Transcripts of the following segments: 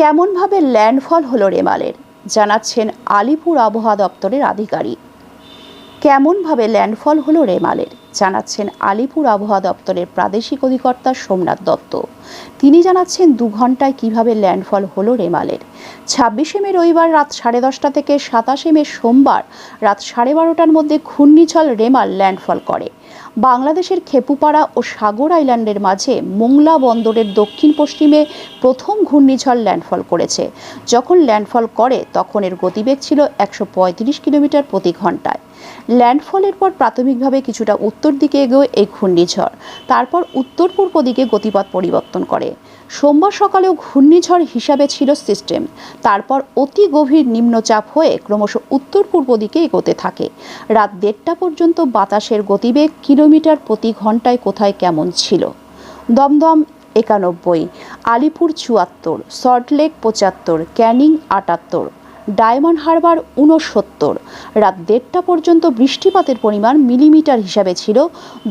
কেমনভাবে ল্যান্ডফল হলো রেমালের, জানাচ্ছেন আলিপুর আবহাওয়া দপ্তরের আধিকারিক। কেমনভাবে ল্যান্ডফল হলো রেমালের, জানাচ্ছেন আলিপুর আবহাওয়া দপ্তরের প্রাদেশিক অধিকর্তা সোমনাথ দত্ত। তিনি জানাচ্ছেন দু ঘন্টায় কীভাবে ল্যান্ডফল হলো রেমালের। ছাব্বিশে মে রবিবার রাত সাড়ে দশটা থেকে সাতাশে মে সোমবার রাত সাড়ে বারোটার মধ্যে ঘূর্ণিঝড় রেমাল ল্যান্ডফল করে। বাংলাদেশের খেপুপাড়া ও সাগর আইল্যান্ডের মাঝে মোংলা বন্দরের দক্ষিণ পশ্চিমে প্রথম ঘূর্ণিঝড় ল্যান্ডফল করেছে। যখন ল্যান্ডফল করে, তখন এর গতিবেগ ছিল একশো পঁয়ত্রিশ কিলোমিটার প্রতি ঘন্টায়। ল্যান্ডফলের পর প্রাথমিকভাবে কিছুটা উত্তর দিকে এগোয় এই ঘূর্ণিঝড়। তারপর উত্তর পূর্ব দিকে গতিপথ পরিবর্তন করে। সোমবার সকালেও ঘূর্ণিঝড় হিসাবে ছিল সিস্টেম। তারপর অতি গভীর নিম্নচাপ হয়ে ক্রমশ উত্তর পূর্ব দিকে এগোতে থাকে। রাত দেড়টা পর্যন্ত বাতাসের গতিবেগ কিলোমিটার প্রতি ঘন্টায় কোথায় কেমন ছিল? দমদম একানব্বই, আলিপুর চুয়াত্তর সল্টলেক পঁচাত্তর, ক্যানিং আটাত্তর ডায়মন্ড হারবার উনসত্তর রাত দেড়টা পর্যন্ত বৃষ্টিপাতের পরিমাণ মিলিমিটার হিসাবে ছিল,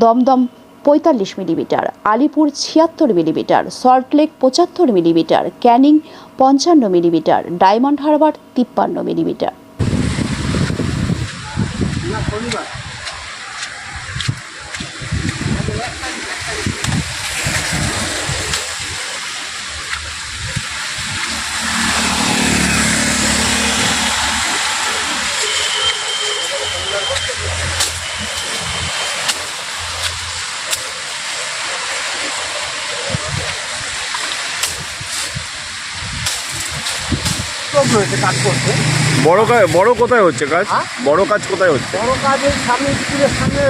দমদম পঁয়তাল্লিশ মিলিমিটার, আলিপুর ছিয়াত্তর মিলিমিটার সল্টলেক পঁচাত্তর মিলিমিটার, ক্যানিং পঞ্চান্ন মিলিমিটার, ডায়মন্ড হারবার তিপ্পান্ন মিলিমিটার। লোক রয়েছে কাজ করতে বড় কাজ বড় কোথায় হচ্ছে কাজ? হ্যাঁ? বড় কাজ কোথায় হচ্ছে? বড় কাজ এই সামনে স্কুলের সামনে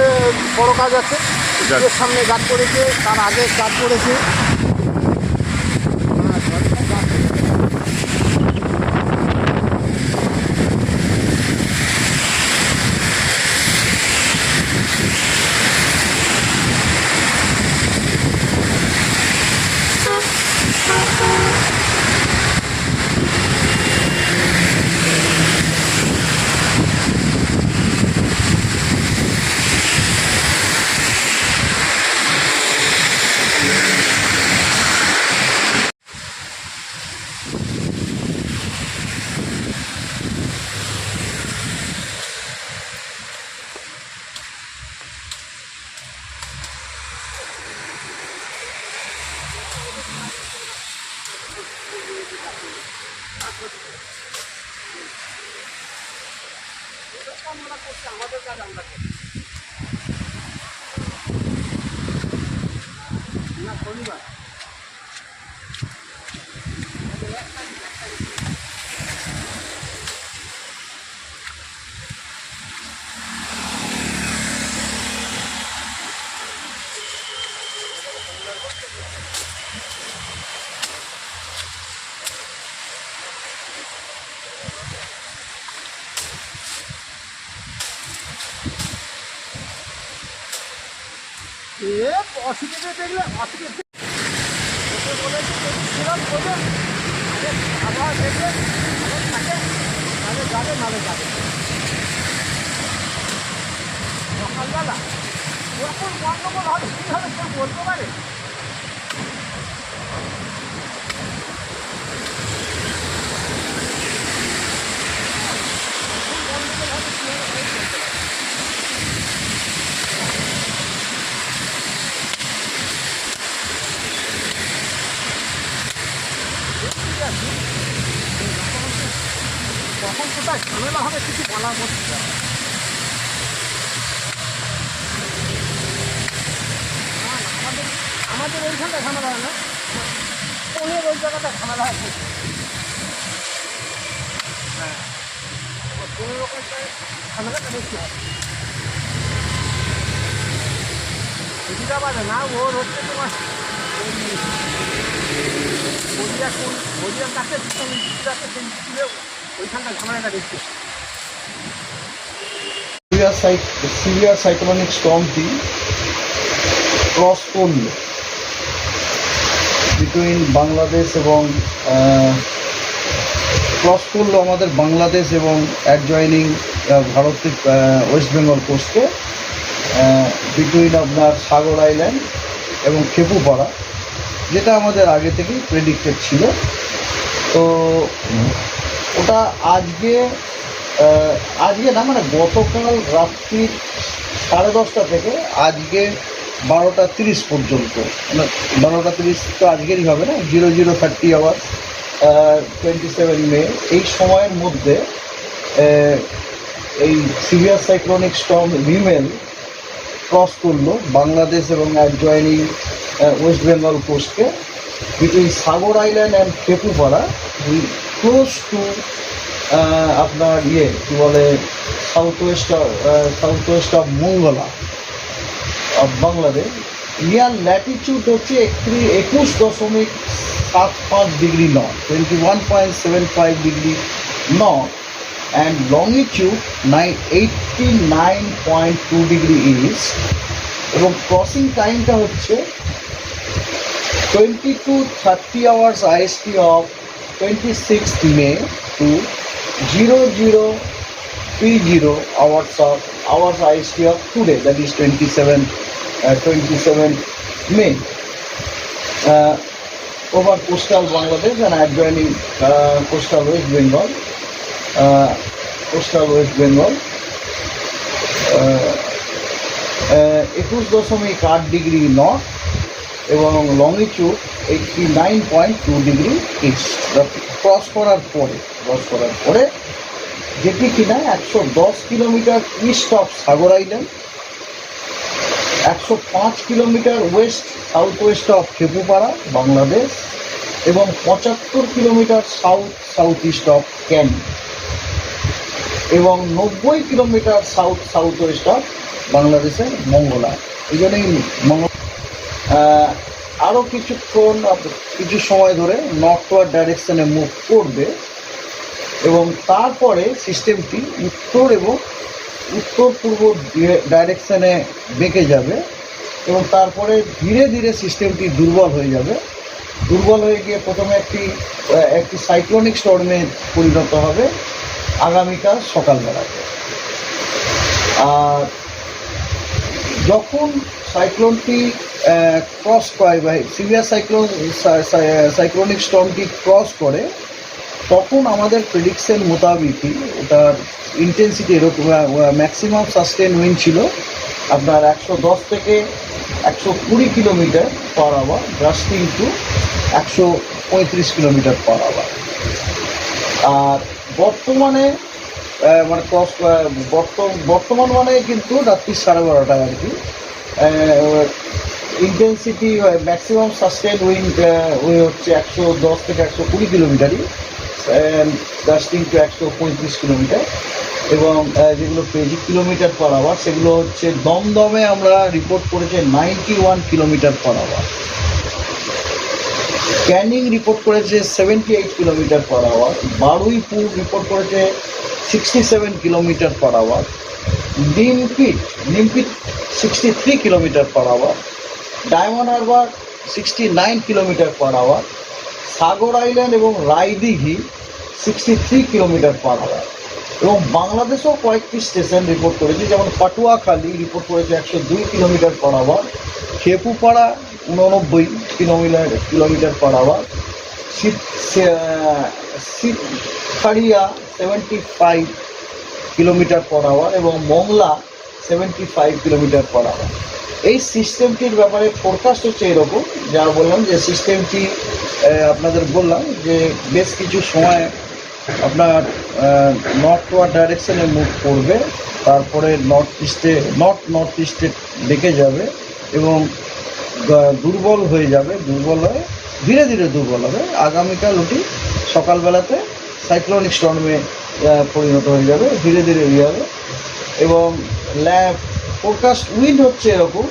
বড় কাজ আছে। স্কুলের সামনে গাছ করেছে তার আগে কাজ করেছে। ওনারা করছে আমাদের কাজ আমরা করি। না শনিবার। এ অসুবিধা দেখলে অসুবিধা ওকে সেরকম করবেন আবার থাকে নাহলে যাবে নাহলে যাবে সকালবেলা যখন গন্ডগোল হবে কীভাবে কেউ বলতে পারে কখন কোথায় ঝামেলা হবে কিছু। না, না, আমাদের আমাদের ওইখানটা ঝামেলা হয় না পনেরো ওই জায়গাটা ঝামেলা হয়। হ্যাঁ ঝামেলাটা বেশি হয় না ওর হচ্ছে তোমার বলিয়া কোন বলিয়ার কাছে ইনস্টিটিউট ঝামেলাটা বেশি হয়। severe, cy- the severe cyclonic storm টি ক্রস করল বিটুইন বাংলাদেশ এবং ক্রস করল আমাদের বাংলাদেশ এবং অ্যাডজয়নিং ভারতের ওয়েস্ট বেঙ্গল কোস্টে বিটুইন আপনার সাগর আইল্যান্ড এবং খেপুপাড়া যেটা আমাদের আগে থেকেই প্রেডিক্টেড ছিল তো ওটা আজকে আজকে না মানে গতকাল রাত্রি সাড়ে দশটা থেকে আজকে বারোটা তিরিশ পর্যন্ত। মানে বারোটা তিরিশ তো আজকেরই হবে না? Zero zero thirty hour twenty seven May. এই সময়ের মধ্যে এই severe cyclonic storm Remal cross করল বাংলাদেশ এবং adjoining West Bengal কোস্টকে। Between Sagar island and Khepupara close to আপনার ইয়ে কী বলে south west south west of Mongla of Bangladesh near latitude হচ্ছে একত্রিশ একুশ দশমিক সাত পাঁচ degree north twenty one point seven five degree north and longitude nine eighty nine point two degree east এবং ক্রসিং টাইমটা হচ্ছে twenty two thirty hours IST of twenty six May to zero zero three zero hours of hours IST of today that is twenty seven twenty seven May coastal Bangladesh and adjoining uh, coastal West Bengal, uh, coastal West একুশ দশমিক আট degree north এবং longitude eighty nine point two degree east cross করার পরে cross করার পরে, যেটি কিনা একশো দশ kilometre east of Sagar island একশো পাঁচ kilometre west south west of Khepupara Bangladesh এবং পঁচাত্তর kilometre south south east of can এবং নব্বই kilometre south south west of বাংলাদেশের মঙ্গলা। এই জন্যই মঙ্গল আরও কিছুক্ষণ কিছু সময় ধরে নর্থওয়ার্ড ডাইরেকশনে মুভ করবে এবং তারপরে সিস্টেমটি উত্তর এবং উত্তর পূর্ব ডাইরেকশনে বেঁকে যাবে এবং তারপরে ধীরে ধীরে সিস্টেমটি দুর্বল হয়ে যাবে। দুর্বল হয়ে গিয়ে প্রথমে একটি একটি সাইক্লোনিক স্টর্মে পরিণত হবে আগামীকাল সকালবেলাতে। আর যখন সাইক্লোনটি ক্রস করে, বা সিভিয়ার সাইক্লোন সাইক্লোনিক স্টর্মটি ক্রস করে, তখন আমাদের প্রেডিকশন মোতাবিকই ওটার ইন্টেন্সিটি এরকম ম্যাক্সিমাম সাস্টেন উইন ছিল আপনার একশো দশ থেকে একশো কুড়ি kilometre per hour bursting to একশো পঁয়ত্রিশ কিলোমিটার পার আওয়ার আর বর্তমানে মানে ক্রস বর্তমান মানে কিন্তু রাত্রি সাড়ে বারোটায় আর কি। ইন্টেন্সিটি ম্যাক্সিমাম সাস্টেন উইন্ড ওই হচ্ছে একশো দশ থেকে একশো কুড়ি কিলোমিটারই ডাস্টিং টু একশো পঁয়ত্রিশ কিলোমিটার এবং যেগুলো পেজি কিলোমিটার পার আওয়ার সেগুলো হচ্ছে দমদমে আমরা রিপোর্ট করেছে ninety one kilometre per hour Canning report করেছে seventy eight kilometre per hour Baruipur report করেছে sixty seven kilometre per hour ডিমপিট ডিমপিট sixty three kilometre per hour Diamond Harbour sixty nine kilometre per hour Sagar island এবং Raidighi sixty three kilometre per hour এবং বাংলাদেশেও কয়েকটি station report করেছে, যেমন Patuakhali report করেছে একশো দুই কিলোমিটার পার আওয়ার খেপুপাড়া উননব্বই kilometre kilometre per hour সিটখাড়িয়া seventy five kilometre per hour এবং Mongla seventy five kilometre per hour এই সিস্টেমটির ব্যাপারে ফোরকাস্ট হচ্ছে এরকম, যা বললাম যে সিস্টেমটি আপনাদের বললাম যে বেশ কিছু সময় আপনার নর্থওয়ার্ড ডাইরেকশানে মুভ করবে, তারপরে নর্থ ইস্টে নর্থ নর্থ ইস্টে ডেকে যাবে এবং দুর্বল হয়ে যাবে, দুর্বল হয়ে ধীরে ধীরে দুর্বল হবে। আগামীকাল ওটি সকালবেলাতে সাইক্লোনিক স্টর্মে পরিণত হয়ে যাবে, ধীরে ধীরে হয়ে যাবে। এবং ল্যাব ফোরকাস্ট উইন্ড হচ্ছে এরকম